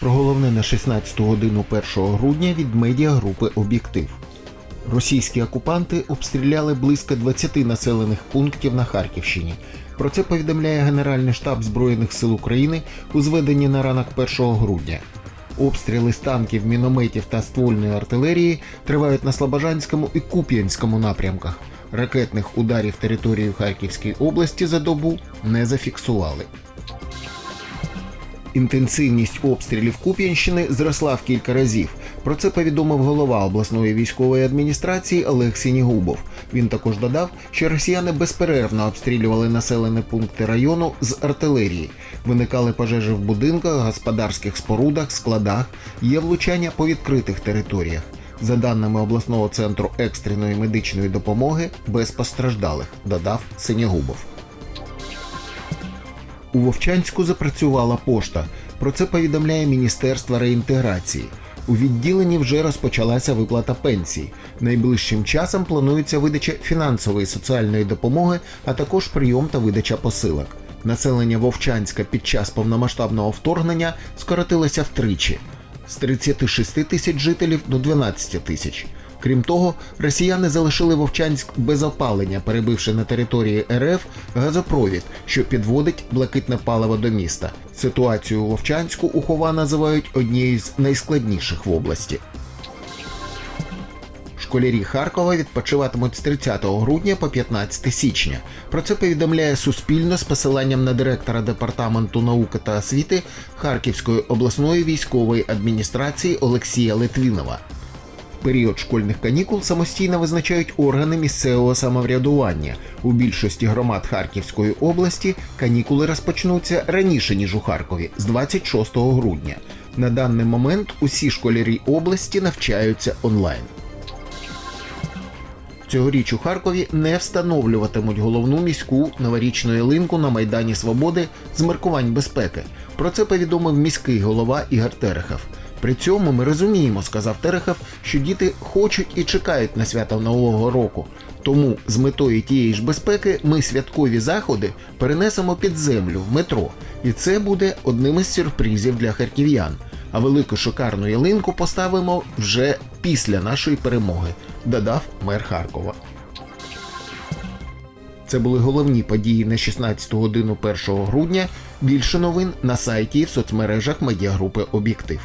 Про головне на 16 годину 1 грудня від медіагрупи Об'єктив. Російські окупанти обстріляли близько 20 населених пунктів на Харківщині. Про це повідомляє Генеральний штаб Збройних сил України у зведенні на ранок 1 грудня. Обстріли з танків, мінометів та ствольної артилерії тривають на Слобожанському і Куп'янському напрямках. Ракетних ударів території Харківської області за добу не зафіксували. Інтенсивність обстрілів Куп'янщини зросла в кілька разів. Про це повідомив голова обласної військової адміністрації Олег Сінігубов. Він також додав, що росіяни безперервно обстрілювали населені пункти району з артилерії. Виникали пожежі в будинках, господарських спорудах, складах, є влучання по відкритих територіях. За даними обласного центру екстреної медичної допомоги, без постраждалих, додав Синягубов. У Вовчанську запрацювала пошта. Про це повідомляє Міністерство реінтеграції. У відділенні вже розпочалася виплата пенсій. Найближчим часом планується видача фінансової соціальної допомоги, а також прийом та видача посилок. Населення Вовчанська під час повномасштабного вторгнення скоротилося втричі з 36 тисяч жителів до 12 тисяч. Крім того, росіяни залишили Вовчанськ без опалення, перебивши на території РФ газопровід, що підводить блакитне паливо до міста. Ситуацію у Вовчанську ухова називають однією з найскладніших в області. Школярі Харкова відпочиватимуть з 30 грудня по 15 січня. Про це повідомляє Суспільно з посиланням на директора департаменту науки та освіти Харківської обласної військової адміністрації Олексія Литвінова. Період школьних канікул самостійно визначають органи місцевого самоврядування. У більшості громад Харківської області канікули розпочнуться раніше ніж у Харкові з 26 грудня. На даний момент усі школярі області навчаються онлайн. Цьогоріч у Харкові не встановлюватимуть головну міську новорічну ялинку на Майдані Свободи з маркувань безпеки. Про це повідомив міський голова Ігор Терехов. При цьому ми розуміємо, сказав Терехов, що діти хочуть і чекають на свято Нового року. Тому з метою тієї ж безпеки ми святкові заходи перенесемо під землю в метро, і це буде одним із сюрпризів для харків'ян. А велику шикарну ялинку поставимо вже після нашої перемоги, додав мер Харкова. Це були головні події на 16 годину 1 грудня. Більше новин на сайті і в соцмережах медіагрупи Об'єктив.